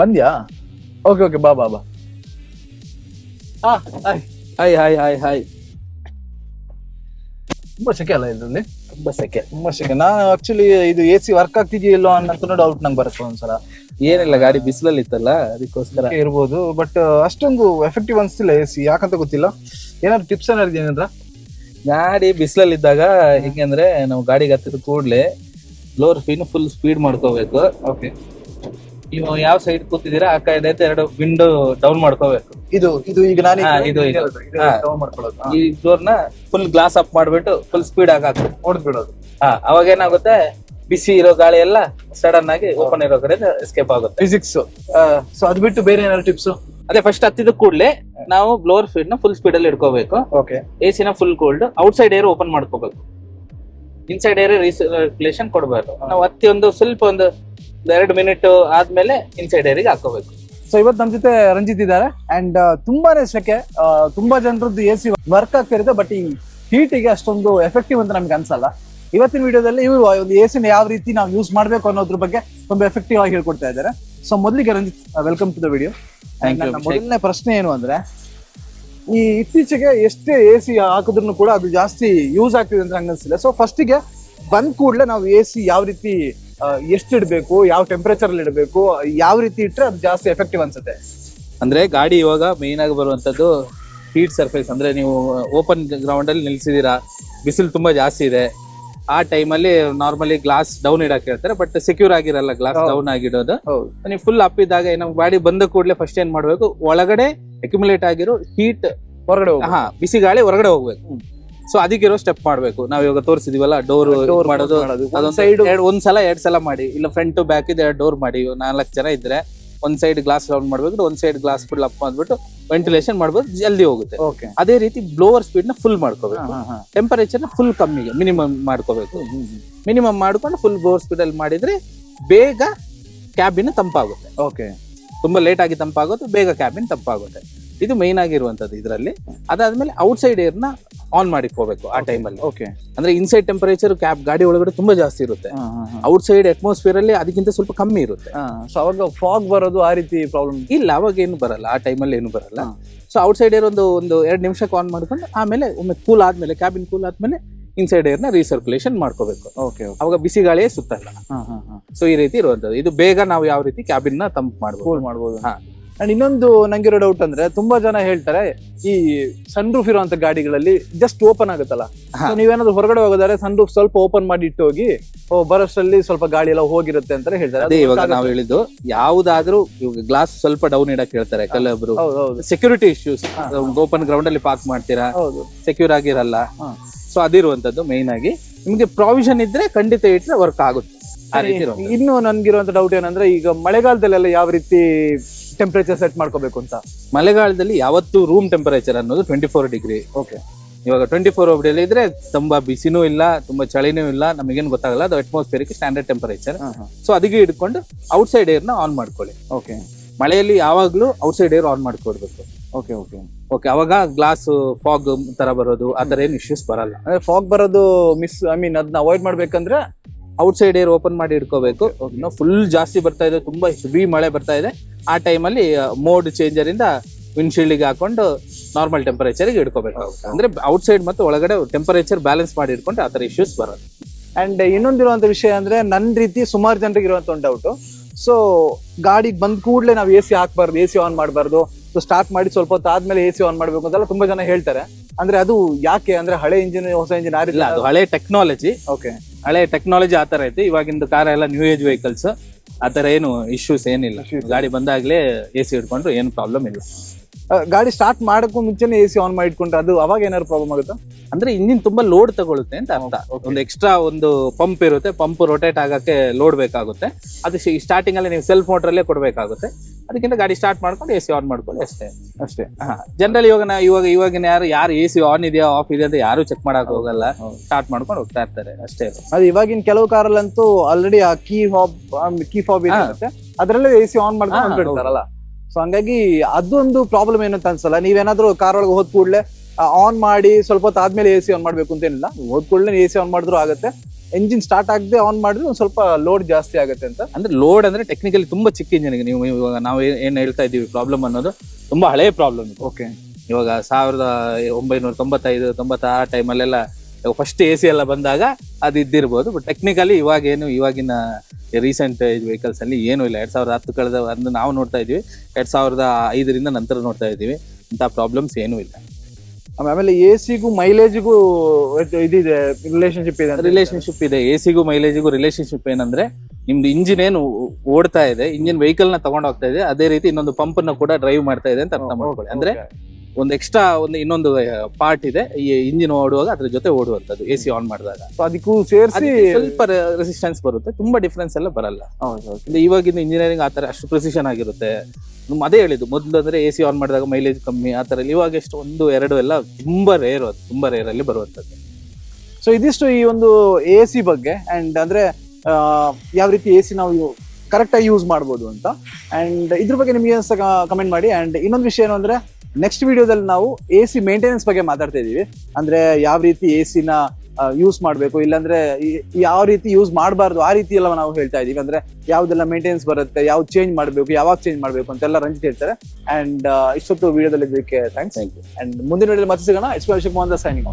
ಬಂದ್ಯಾ okay okay ಬಾ ಬಾ ಬಾ hi hi hi hi hi ತುಂಬಾ ಸೆಕೆ ಅಲ್ಲ ಇದ್ರಲ್ಲಿ? ತುಂಬಾ ಸೆಕೆ ತುಂಬಾ ಸೆಕೆ ನಾನು ಆಕ್ಚುಲಿ ಇದು ಎ ಸಿ ವರ್ಕ್ ಆಗ್ತಿದೆಯಲ್ಲೋ ಅನ್ನೋ ಡೌಟ್ ನಂಗೆ ಬರುತ್ತೆ ಒಂದ್ಸಲ. ಏನಿಲ್ಲ ಗಾಡಿ ಬಿಸಿಲಲ್ಲಿ ಇತ್ತಲ್ಲ ಅದಕ್ಕೋಸ್ಕರ. ಸೆಕೆ ಇರ್ಬೋದು ಬಟ್ ಅಷ್ಟೊಂದು ಎಫೆಕ್ಟಿವ್ ಅನ್ಸ್ತಿಲ್ಲ ಎ ಸಿ ಯಾಕಂತ ಗೊತ್ತಿಲ್ಲ. ಏನಾದ್ರು ಟಿಪ್ಸ್ ಏನಾದ್ರು ಏನಾದ್ರ ಗಾಡಿ ಬಿಸಿಲಲ್ಲಿ ಇದ್ದಾಗ ಹೆಂಗಂದ್ರೆ ನಾವು ಗಾಡಿಗೆ ಹತ್ತಿದ ಕೂಡ್ಲೆ ಲೋರ್ ಫಿನ್ ಫುಲ್ ಸ್ಪೀಡ್ ಮಾಡ್ಕೋಬೇಕು. ಓಕೆ ನೀವು ಯಾವ ಸೈಡ್ ಕೂತಿದ್ದೀರಾ ಆ ಕಡೆ ಎರಡು ವಿಂಡೋ ಡೌನ್ ಮಾಡ್ಕೋಬೇಕು. ಇದು ಇದು ಈಗ ನಾನು ಹಾ, ಇದು, ಇದು. ಹಾ. ಮಾಡ್ಕೊಳ್ಳೋದು. ಈ ಡೋರ್ನ ಫುಲ್ ಗ್ಲಾಸ್ ಅಪ್ ಮಾಡ್ಬಿಟ್ಟು ಫುಲ್ ಸ್ಪೀಡ್ ಆಗಿ ಹಾಕು ಹೊಡೆದ್ಬಿಡೋದು ಹಾ ಅವಾಗ ಏನಾಗುತ್ತೆ ಬಿಸಿ ಇರೋ ಗಾಳಿ ಎಲ್ಲ ಸಡನ್ ಆಗಿ ಓಪನ್ ಇರೋ ಕಡೆ ಎಸ್ಕೇಪ್ ಆಗುತ್ತೆ. ಫಿಸಿಕ್ಸ್ ಸೊ ಅದ್ ಬಿಟ್ಟು ಬೇರೆ ಏನಾದ್ರು ಟಿಪ್ಸ್ ಅದೇ ಫಸ್ಟ್ ಹತ್ತಿದ ಕೂಡಲೇ ನಾವು ಬ್ಲೋರ್ ಫೀಡ್ನ ಫುಲ್ ಸ್ಪೀಡ್ ಅಲ್ಲಿ ಇಟ್ಕೋಬೇಕು. ಓಕೆ ಎಸಿನ ನ full cold outside air open ಮಾಡ್ಕೋಬೇಕು. ಇನ್ಸೈಡ್ ಏರ್ ರೀಸರ್ಕ್ಯುಲೇಷನ್ ಕೊಡಬಾರ್ದು. ನಾವು ಹತ್ತಿ ಒಂದು ಸ್ವಲ್ಪ ಒಂದು ಎರಡು ಮಿನಿಟ್ ಆದ್ಮೇಲೆ ಇನ್ಸೈಡ್ ಏರಿಗೆ ಹಾಕೋಬೇಕು ಸೊ ಇವತ್ತು ನಮ್ಮ ಜೊತೆ ರಂಜಿತ್ ಇದ್ದಾರೆ. ಅಂಡ್ ತುಂಬಾನೇ ಸೆಕೆ ಆ, ತುಂಬಾ ಜನರದ್ದು ಎ ಸಿ ವರ್ಕ್ ಆಗ್ತಿರುತ್ತೆ ಬಟ್ ಈ ಹೀಟಿಗೆ ಅಷ್ಟೊಂದು ಎಫೆಕ್ಟಿವ್ ಅಂತ ನಮ್ಗೆ ಅನ್ಸಲ್ಲ. ಇವತ್ತಿನ ವಿಡಿಯೋದಲ್ಲಿ ಇವರು ಒಂದು ಎ ಸಿನ ಯಾವ ರೀತಿ ನಾವು ಯೂಸ್ ಮಾಡ್ಬೇಕು ಅನ್ನೋದ್ರ ಬಗ್ಗೆ ತುಂಬಾ ಎಫೆಕ್ಟಿವ್ ಆಗಿ ಹೇಳ್ಕೊಡ್ತಾ ಇದ್ದಾರೆ. ಸೊ ಮೊದಲಿಗೆ Ranjith welcome to the video. ಮೊದಲನೇ ಪ್ರಶ್ನೆ ಏನು ಅಂದ್ರೆ ಈ ಇತ್ತೀಚೆಗೆ ಎಷ್ಟೇ ಎ ಸಿ ಹಾಕಿದ್ರು ಕೂಡ ಅದು ಜಾಸ್ತಿ ಯೂಸ್ ಆಗ್ತಿದೆ ಅಂತ ನಂಗೆ ಅನ್ಸಿಲ್ಲ. ಸೊ ಫಸ್ಟಿಗೆ ಬಂದ್ ಕೂಡಲೇ ನಾವು ಎ ಸಿ ಯಾವ ರೀತಿ ಎಷ್ಟು ಇಡಬೇಕು ಯಾವ ಟೆಂಪರೇಚರ್ ಅಲ್ಲಿ ಇಡಬೇಕು ಯಾವ ರೀತಿ ಇಟ್ರೆ ಅದು ಜಾಸ್ತಿ ಎಫೆಕ್ಟಿವ್ ಅನ್ಸುತ್ತೆ ಅಂದ್ರೆ ಗಾಡಿ ಇವಾಗ ಮೇನ್ ಆಗಿ ಬರುವಂತದ್ದು ಹೀಟ್ ಸರ್ಫೇಸ್ ಅಂದ್ರೆ ನೀವು ಓಪನ್ ಗ್ರೌಂಡ್ ಅಲ್ಲಿ ನಿಲ್ಸಿದೀರಾ ಬಿಸಿಲು ತುಂಬಾ ಜಾಸ್ತಿ ಇದೆ ಆ ಟೈಮಲ್ಲಿ ನಾರ್ಮಲಿ ಗ್ಲಾಸ್ ಡೌನ್ ಇಡಕ್ ಹೇಳ್ತಾರೆ ಬಟ್ ಸೆಕ್ಯೂರ್ ಆಗಿರಲ್ಲ ಗ್ಲಾಸ್. ಡೌನ್ ಆಗಿಡೋದು ನೀವು ಫುಲ್ ಅಪ್ ಇದ್ದಾಗ ನಮ್ ಗಾಡಿ ಬಂದ ಕೂಡಲೇ ಫಸ್ಟ್ ಏನ್ ಮಾಡ್ಬೇಕು ಒಳಗಡೆ ಅಕ್ಯುಮುಲೇಟ್ ಆಗಿರೋ ಹೀಟ್ ಹೊರಗಡೆ ಹೋಗ್ಬೇಕು. ಹಾ ಬಿಸಿ ಗಾಳಿ ಹೊರಗಡೆ ಹೋಗ್ಬೇಕು. ಸೊ ಅದಕ್ಕಿರೋ ಸ್ಟೆಪ್ ಮಾಡ್ಬೇಕು. ನಾವ್ ಇವಾಗ ತೋರಿಸಿದೀವಲ್ಲ ಡೋರ್ ಮಾಡೋದು. ಅದೊಂದು ಎರಡ್ ಒಂದ್ ಸಲ ಎರಡ್ ಸಲ ಮಾಡಿ. ಇಲ್ಲ ಫ್ರಂಟ್ ಬ್ಯಾಕ್ ಇದೆ ಎರಡು ಡೋರ್ ಮಾಡಿ. ನಾಲ್ಕು ಜನ ಇದ್ರೆ ಒಂದ್ ಸೈಡ್ ಗ್ಲಾಸ್ ರೌಂಡ್ ಮಾಡ್ಬೇಕು ಒಂದ್ ಸೈಡ್ ಗ್ಲಾಸ್ ಫುಲ್ ಅಪ್ ಮಾಡ್ಬಿಟ್ಟು ವೆಂಟಿಲೇಷನ್ ಮಾಡ್ಬೋದು ಜಲ್ದಿ ಹೋಗುತ್ತೆ. ಅದೇ ರೀತಿ ಬ್ಲೋವರ್ ಸ್ಪೀಡ್ನ ಫುಲ್ ಮಾಡ್ಕೋಬೇಕು. ಟೆಂಪರೇಚರ್ನ ಫುಲ್ ಕಮ್ಮಿಗೆ ಮಿನಿಮಮ್ ಮಾಡ್ಕೋಬೇಕು. ಮಿನಿಮಮ್ ಮಾಡ್ಕೊಂಡು ಫುಲ್ ಬ್ಲೋವರ್ ಸ್ಪೀಡ್ ಅಲ್ಲಿ ಮಾಡಿದ್ರೆ ಬೇಗ ಕ್ಯಾಬಿನ್ ತಂಪಾಗುತ್ತೆ. ಓಕೆ ತುಂಬಾ ಲೇಟ್ ಆಗಿ ತಂಪಾಗುತ್ತೆ ಬೇಗ ಕ್ಯಾಬಿನ್ ತಂಪಾಗುತ್ತೆ. ಇದು ಮೈನ್ ಆಗಿರುವಂತದ್ದು ಇದರಲ್ಲಿ. ಅದಾದ್ಮೇಲೆ ಔಟ್ ಸೈಡ್ ಏರ್ನ ಆನ್ ಮಾಡಿಕೋಬೇಕು ಆ ಟೈಮಲ್ಲಿ ಓಕೆ ಅಂದ್ರೆ ಇನ್ಸೈಡ್ ಟೆಂಪರೇಚರ್ ಕ್ಯಾಬ್ ಗಾಡಿ ಒಳಗಡೆ ತುಂಬಾ ಜಾಸ್ತಿ ಇರುತ್ತೆ. ಔಟ್ ಸೈಡ್ ಅಟ್ಮಾಸ್ಫಿಯರ್ ಅಲ್ಲಿ ಅದಕ್ಕಿಂತ ಸ್ವಲ್ಪ ಕಮ್ಮಿ ಇರುತ್ತೆ. ಸೊ ಅವಾಗ ಫಾಗ್ ಬರೋದು ಆ ರೀತಿ ಪ್ರಾಬ್ಲಮ್ ಇಲ್ಲ ಅವಾಗ ಏನು ಬರಲ್ಲ. ಆ ಟೈಮಲ್ಲಿ ಏನು ಬರಲ್ಲ. ಸೊ ಔಟ್ ಸೈಡ್ ಏರ್ ಒಂದು ಒಂದು ಎರಡು ನಿಮಿಷಕ್ಕೆ ಆನ್ ಮಾಡ್ಕೊಂಡು ಆಮೇಲೆ ಒಮ್ಮೆ ಕೂಲ್ ಆದ್ಮೇಲೆ ಕ್ಯಾಬಿನ್ ಕೂಲ್ ಆದ್ಮೇಲೆ ಇನ್ಸೈಡ್ ಏರ್ನ ರೀಸರ್ಕ್ಯುಲೇಷನ್ ಮಾಡ್ಕೋಬೇಕು. ಓಕೆ ಅವಾಗ ಬಿಸಿ ಗಾಳಿಯೇ ಸುತ್ತಲ್ಲ. ಸೊ ಈ ರೀತಿ ಇರುವಂತದ್ದು ಇದು ಬೇಗ ನಾವು ಯಾವ ರೀತಿ ಕ್ಯಾಬಿನ್ನ ತಂಪ್ ಮಾಡ್ಬೋದು. ಕೂಲ್ ಮಾಡ್ಬೋದು. ಹಾ. ಅಂಡ್ ಇನ್ನೊಂದು ನಂಗಿರೋ ಡೌಟ್ ಅಂದ್ರೆ ತುಂಬಾ ಜನ ಹೇಳ್ತಾರೆ ಈ ಸನ್ ರೂಫ್ ಇರುವಂತ ಗಾಡಿಗಳಲ್ಲಿ ಜಸ್ಟ್ ಓಪನ್ ಆಗುತ್ತಲ್ಲ? ನೀವೇನಾದ್ರು ಹೊರಗಡೆ ಹೋಗೋದಾದ್ರೆ ಸನ್ ರೂಫ್ ಸ್ವಲ್ಪ ಓಪನ್ ಮಾಡಿ ಇಟ್ಟು ಹೋಗಿ ಬರೋಷ್ಟರಲ್ಲಿ ಸ್ವಲ್ಪ ಗಾಳಿ ಎಲ್ಲ ಹೋಗಿರುತ್ತೆ ಅಂತ ಹೇಳ್ತಾರೆ. ಅದೇ ಇವಾಗ ನಾವು ಹೇಳಿದ್ದು ಯಾವ್ದಾದ್ರೂ ಇವಾಗ ಗ್ಲಾಸ್ ಸ್ವಲ್ಪ ಡೌನ್ ಇಡಕ್ ಹೇಳ್ತಾರೆ ಕೆಲವೊಬ್ರು. Security issues. ಓಪನ್ ಗ್ರೌಂಡ್ ಅಲ್ಲಿ ಪಾರ್ಕ್ ಮಾಡ್ತೀರಾ? ಹೌದು. ಸೆಕ್ಯೂರ್ ಆಗಿರಲ್ಲ. ಸೊ ಅದಿರುವಂತದ್ದು ಮೇನ್ ಆಗಿ ನಿಮ್ಗೆ ಪ್ರಾವಿಷನ್ ಇದ್ರೆ ಖಂಡಿತ ಇಟ್ರೆ ವರ್ಕ್ ಆಗುತ್ತೆ. ಇನ್ನು ನನ್ಗಿರುವಂತ ಡೌಟ್ ಏನಂದ್ರೆ ಈಗ ಮಳೆಗಾಲದಲ್ಲೆಲ್ಲ ಯಾವ ರೀತಿ ಟೆಂಪರೇಚರ್ ಸೆಟ್ ಮಾಡ್ಕೋಬೇಕು ಅಂತ. ಮಳೆಗಾಲದಲ್ಲಿ ಯಾವತ್ತು ರೂಮ್ ಟೆಂಪರೇಚರ್ ಅನ್ನೋದು ಟ್ವೆಂಟಿ ಫೋರ್ ಡಿಗ್ರಿ ಓಕೆ ಇವಾಗ ಟ್ವೆಂಟಿ ಫೋರ್ ಡಿಗ್ರಿ ಇದ್ರೆ ತುಂಬಾ ಬಿಸಿನೂ ಇಲ್ಲ ತುಂಬಾ ಚಳಿನೂ ಇಲ್ಲ ನಮಗೇನು ಗೊತ್ತಾಗಲ್ಲ ಅದು ಅಟ್ಮಾಸ್ಫಿಯರ್ ಸ್ಟ್ಯಾಂಡರ್ಡ್ ಟೆಂಪರೇಚರ್ ಸೊ ಅದಕ್ಕೆ ಇಟ್ಕೊಂಡು ಔಟ್ಸೈಡ್ ಏರ್ನ ಆನ್ ಮಾಡ್ಕೊಳ್ಳಿ. ಓಕೆ ಮಳೆಯಲ್ಲಿ ಯಾವಾಗ್ಲೂ ಔಟ್ಸೈಡ್ ಏರ್ ಆನ್ ಮಾಡ್ಕೊಡ್ಬೇಕು. ಓಕೆ ಓಕೆ ಓಕೆ ಅವಾಗ ಗ್ಲಾಸ್ ಫಾಗ್ ತರ ಬರೋದು ಆ ತರ ಏನು ಇಶ್ಯೂಸ್ ಬರಲ್ಲ. ಅಂದ್ರೆ ಫಾಗ್ ಬರೋದು ಮಿಸ್ ಐ ಮೀನ್ ಅದನ್ನ ಅವಾಯ್ಡ್ ಮಾಡ್ಬೇಕಂದ್ರೆ ಔಟ್ ಸೈಡ್ ಏರ್ ಓಪನ್ ಮಾಡಿ ಇಟ್ಕೋಬೇಕು. ಇನ್ನು ಫುಲ್ ಜಾಸ್ತಿ ಬರ್ತಾ ಇದೆ ತುಂಬಾ ಹೆವಿ ಮಳೆ ಬರ್ತಾ ಇದೆ. ಆ ಟೈಮಲ್ಲಿ ಮೋಡ್ ಚೇಂಜರ್ ಇಂದ ವಿಂಡ್ಶೀಲ್ಡ್ಗೆ ಹಾಕೊಂಡು ನಾರ್ಮಲ್ ಟೆಂಪರೇಚರ್ಗೆ ಇಡ್ಕೋಬೇಕು ಅಂದ್ರೆ ಔಟ್ ಸೈಡ್ ಮತ್ತು ಒಳಗಡೆ ಟೆಂಪರೇಚರ್ ಬ್ಯಾಲೆನ್ಸ್ ಮಾಡಿ ಇಟ್ಕೊಂಡು ಆ ತರ ಇಶ್ಯೂಸ್ ಬರೋದು ಅಂಡ್ ಇನ್ನೊಂದಿರುವಂತ ವಿಷಯ ಅಂದ್ರೆ ನನ್ನ ರೀತಿ ಸುಮಾರು ಜನರಿಗೆ ಇರುವಂತ ಒಂದು ಡೌಟ್ ಸೊ ಗಾಡಿಗೆ ಬಂದ್ ಕೂಡಲೇ ನಾವು ಎ ಸಿ ಹಾಕ್ಬಾರ್ದು ಎ ಸಿ ಆನ್ ಮಾಡಬಾರ್ದು. ಸೊ ಸ್ಟಾರ್ಟ್ ಮಾಡಿ ಸ್ವಲ್ಪ ಹೊತ್ತು ಆದ್ಮೇಲೆ ಎ ಸಿ ಆನ್ ಮಾಡ್ಬೇಕು ಅಂತೆಲ್ಲ ತುಂಬಾ ಜನ ಹೇಳ್ತಾರೆ. ಅಂದ್ರೆ ಅದು ಯಾಕೆ? ಅಂದ್ರೆ ಹಳೆ ಇಂಜಿನ್ ಹೊಸ ಇಂಜಿನ್ ಆ ರೀತಿ ಅದು ಹಳೆ ಟೆಕ್ನಾಲಜಿ ಓಕೆ ಹಳೆ ಟೆಕ್ನಾಲಜಿ ಆ ತರ ಐತಿ ಇವಾಗಿಂದ ಕಾರ ಎಲ್ಲ ನ್ಯೂ ಏಜ್ ವೆಹಿಕಲ್ಸ್ ಆತರ ತರ ಏನು ಇಶ್ಯೂಸ್ ಏನಿಲ್ಲ. ಗಾಡಿ ಬಂದಾಗ್ಲೇ ಎ ಸಿ ಇಟ್ಕೊಂಡ್ರು ಏನು ಪ್ರಾಬ್ಲಮ್ ಇಲ್ಲ. ಗಾಡಿ ಸ್ಟಾರ್ಟ್ ಮಾಡಕ್ಕೂ ಮುಂಚೆನೆ ಎ ಸಿ ಆನ್ ಮಾಡಿ ಇಟ್ಕೊಂಡ್ರೆ ಅದು ಅವಾಗ ಏನಾದ್ರು ಪ್ರಾಬ್ಲಮ್ ಆಗುತ್ತಾ? ಅಂದ್ರೆ ಇಂಜಿನ್ ತುಂಬಾ ಲೋಡ್ ತಗೊಳುತ್ತೆ ಅಂತ ಅರ್ಥ. ಒಂದು ಎಕ್ಸ್ಟ್ರಾ ಒಂದು ಪಂಪ್ ಇರುತ್ತೆ ಪಂಪ್ ರೊಟೇಟ್ ಆಗಕ್ಕೆ ಲೋಡ್ ಬೇಕಾಗುತ್ತೆ. ಅದು ಸ್ಟಾರ್ಟಿಂಗ್ ಅಲ್ಲಿ ನೀವು ಸೆಲ್ಫ್ ಮೋಟರ್ ಅಲ್ಲೇ ಕೊಡ್ಬೇಕಾಗುತ್ತೆ. ಅದಕ್ಕಿಂತ ಗಾಡಿ ಸ್ಟಾರ್ಟ್ ಮಾಡ್ಕೊಂಡು ಎ ಸಿ ಆನ್ ಮಾಡ್ಕೊಳ್ಳಿ ಅಷ್ಟೇ. ಅಷ್ಟೇ. ಜನರಲ್ ಇವಾಗ ಇವಾಗ ಇವಾಗಿನ ಯಾರು ಯಾರು ಎ ಸಿ ಆನ್ ಇದೆಯಾ ಆಫ್ ಇದೆ ಅಂತ ಯಾರು ಚೆಕ್ ಮಾಡಕ್ ಹೋಗಲ್ಲ. ಸ್ಟಾರ್ಟ್ ಮಾಡ್ಕೊಂಡು ಹೋಗ್ತಾ ಇರ್ತಾರೆ ಅಷ್ಟೇ. ಅದು. ಇವಾಗಿನ ಕೆಲವು ಕಾರಲ್ಲಂತೂ ಆಲ್ರೆಡಿ ಆ ಕೀ ಹಾಬ್ ಕೀ ಫಾಬ್ ಇದೆ ಇರುತ್ತೆ ಅದರಲ್ಲೇ ಎ ಸಿ ಆನ್ ಮಾಡ್ಕೊಂಡು ಬಿಡ್ತಾರಲ್ಲ ಸೊ ಹಂಗಾಗಿ ಅದೊಂದು ಪ್ರಾಬ್ಲಮ್ ಏನಂತ ಅಂತ ಅನ್ಸಲ್ಲ. ನೀವೇನಾದ್ರೂ ಕಾರ್ ಒಳಗೆ ಹೋದ್ ಕೂಡಲೇ ಆನ್ ಮಾಡಿ ಸ್ವಲ್ಪ ಹೊತ್ತು ಆದ್ಮೇಲೆ ಎ ಸಿ ಆನ್ ಮಾಡ್ಬೇಕು ಅಂತ ಏನಿಲ್ಲ. ಹೋದ್ ಕೂಡಲೇ ಎ ಸಿ ಆನ್ ಮಾಡಿದ್ರು ಆಗುತ್ತೆ. ಎಂಜಿನ್ ಸ್ಟಾರ್ಟ್ ಆಗದೆ ಆನ್ ಮಾಡಿದ್ರೆ ಒಂದ್ ಸ್ವಲ್ಪ ಲೋಡ್ ಜಾಸ್ತಿ ಆಗುತ್ತೆ ಅಂತ. ಅಂದ್ರೆ ಲೋಡ್ ಅಂದ್ರೆ ಟೆಕ್ನಿಕಲಿ ತುಂಬಾ ಚಿಕ್ಕ ಇಂಜಿನ್ಗೆ ನೀವು ಇವಾಗ ನಾವು ಏನ್- ಹೇಳ್ತಾ ಇದ್ದೀವಿ ಪ್ರಾಬ್ಲಮ್ ಅನ್ನೋದು ತುಂಬಾ ಹಳೆ ಪ್ರಾಬ್ಲಮ್ ಓಕೆ ಇವಾಗ ಸಾವಿರದ ಒಂಬೈನೂರ ತೊಂಬತ್ತೈದು ತೊಂಬತ್ತಾರು ಟೈಮಲ್ಲೆಲ್ಲ ಫಸ್ಟ್ ಎ ಸಿ ಎಲ್ಲ ಬಂದಾಗ ಅದು ಇದ್ದಿರ್ಬೋದು. ಬಟ್ ಟೆಕ್ನಿಕಲಿ ಇವಾಗ ಏನು ಇವಾಗಿನ ರೀಸೆಂಟ್ ವೆಹಿಕಲ್ಸ್ ಅಲ್ಲಿ ಏನು ಇಲ್ಲ. ಎರಡ್ ಸಾವಿರದ ಹತ್ತು ಕಳೆದ ಅಂದ್ರೆ ನಾವು ನೋಡ್ತಾ ಇದೀವಿ. ಎರಡ್ ಸಾವಿರದ ಐದರಿಂದ ನಂತರ ನೋಡ್ತಾ ಇದೀವಿ. ಇಂಥ ಪ್ರಾಬ್ಲಮ್ಸ್ ಏನೂ ಇಲ್ಲ. ಆಮೇಲೆ ಎ ಸಿಗೂ ಮೈಲೇಜ್ಗೂ ಇದಿದೆ ರಿಲೇಶನ್ಶಿಪ್ ಇದೆ ರಿಲೇಶನ್ಶಿಪ್ ಇದೆ. ಎ ಸಿಗೂ ಮೈಲೇಜ್ಗೂ ರಿಲೇಶನ್ಶಿಪ್ ಏನಂದ್ರೆ ನಿಮ್ದು ಇಂಜಿನ್ ಏನು ಓಡ್ತಾ ಇದೆ. ಇಂಜಿನ್ ವೆಹಿಕಲ್ನ ತಗೊಂಡ್ ಹೋಗ್ತಾ ಇದೆ. ಅದೇ ರೀತಿ ಇನ್ನೊಂದು ಪಂಪ್ನ ಕೂಡ ಡ್ರೈವ್ ಮಾಡ್ತಾ ಇದೆ ಅಂತ ಅರ್ಥ ಮಾಡ್ಕೊಳ್ಳಿ. ಅಂದ್ರೆ ಒಂದು ಎಕ್ಸ್ಟ್ರಾ ಒಂದು ಇನ್ನೊಂದು ಪಾರ್ಟ್ ಇದೆ. ಈ ಇಂಜಿನ್ ಓಡುವಾಗ ಅದ್ರ ಜೊತೆ ಓಡುವಂತದ್ದು ಎ ಸಿ ಆನ್ ಮಾಡಿದಾಗ. ಅದಕ್ಕೂ ಸೇರಿಸಿ ಸ್ವಲ್ಪ ರೆಸಿಸ್ಟೆನ್ಸ್ ಬರುತ್ತೆ. ತುಂಬಾ ಡಿಫ್ರೆನ್ಸ್ ಎಲ್ಲ ಬರಲ್ಲ. ಇವಾಗಿನ ಇಂಜಿನಿಯರಿಂಗ್ ಆತರ ಅಷ್ಟು ಪ್ರಿಸಿಷನ್ ಆಗಿರುತ್ತೆ. ಅದೇ ಹೇಳಿದ್ದು ಮೊದಲು ಅಂದ್ರೆ ಎ ಸಿ ಆನ್ ಮಾಡಿದಾಗ ಮೈಲೇಜ್ ಕಮ್ಮಿ ಆ ತರ ಇವಾಗ ಎಷ್ಟು ಒಂದು ಎರಡು ಎಲ್ಲ ತುಂಬಾ ರೇರ್ ಅದು ತುಂಬಾ ರೇರ್ ಅಲ್ಲಿ ಬರುವಂತದ್ದು ಸೊ ಇದಿಷ್ಟು ಈ ಒಂದು ಎ ಸಿ ಬಗ್ಗೆ ಅಂಡ್ ಅಂದ್ರೆ ಯಾವ ರೀತಿ ಎ ಸಿ ನಾವು ಕರೆಕ್ಟ್ ಆಗಿ ಯೂಸ್ ಮಾಡ್ಬೋದು ಅಂತ. ಅಂಡ್ ಇದ್ರ ಬಗ್ಗೆ ನಿಮ್ಗೆ ಕಮೆಂಟ್ ಮಾಡಿ. ಅಂಡ್ ಇನ್ನೊಂದು ವಿಷಯ ಏನು ಅಂದ್ರೆ ನೆಕ್ಸ್ಟ್ ವಿಡಿಯೋದಲ್ಲಿ ನಾವು ಎ ಸಿ ಮೇಂಟೆನೆನ್ಸ್ ಬಗ್ಗೆ ಮಾತಾಡ್ತಾ ಇದೀವಿ ಅಂದ್ರೆ ಯಾವ ರೀತಿ ಎ ಸಿನ ಯೂಸ್ ಮಾಡಬೇಕು ಇಲ್ಲಾಂದ್ರೆ ಯಾವ ರೀತಿ ಯೂಸ್ ಮಾಡಬಾರ್ದು ಆ ರೀತಿ ಎಲ್ಲ ನಾವು ಹೇಳ್ತಾ ಇದೀವಿ ಅಂದ್ರೆ ಯಾವ್ದೆಲ್ಲ ಮೇಂಟೆನೆನ್ಸ್ ಬರುತ್ತೆ ಯಾವ್ದು ಚೇಂಜ್ ಮಾಡಬೇಕು ಯಾವಾಗ ಚೇಂಜ್ ಮಾಡಬೇಕು ಅಂತೆಲ್ಲ ರಂಜಿತ್ ಹೇಳ್ತಾರೆ. ಅಂಡ್ ಇಷ್ಟೊತ್ತು ವಿಡಿಯೋದಲ್ಲಿ ಇದಕ್ಕೆ ಥ್ಯಾಂಕ್ಸ್ ಥ್ಯಾಂಕ್ ಯು ಅಂಡ್ ಮುಂದಿನ ವಿಡಿಯೋದಲ್ಲಿ ಮತ್ತೆ ಸಿಗೋಣ. Explanation signing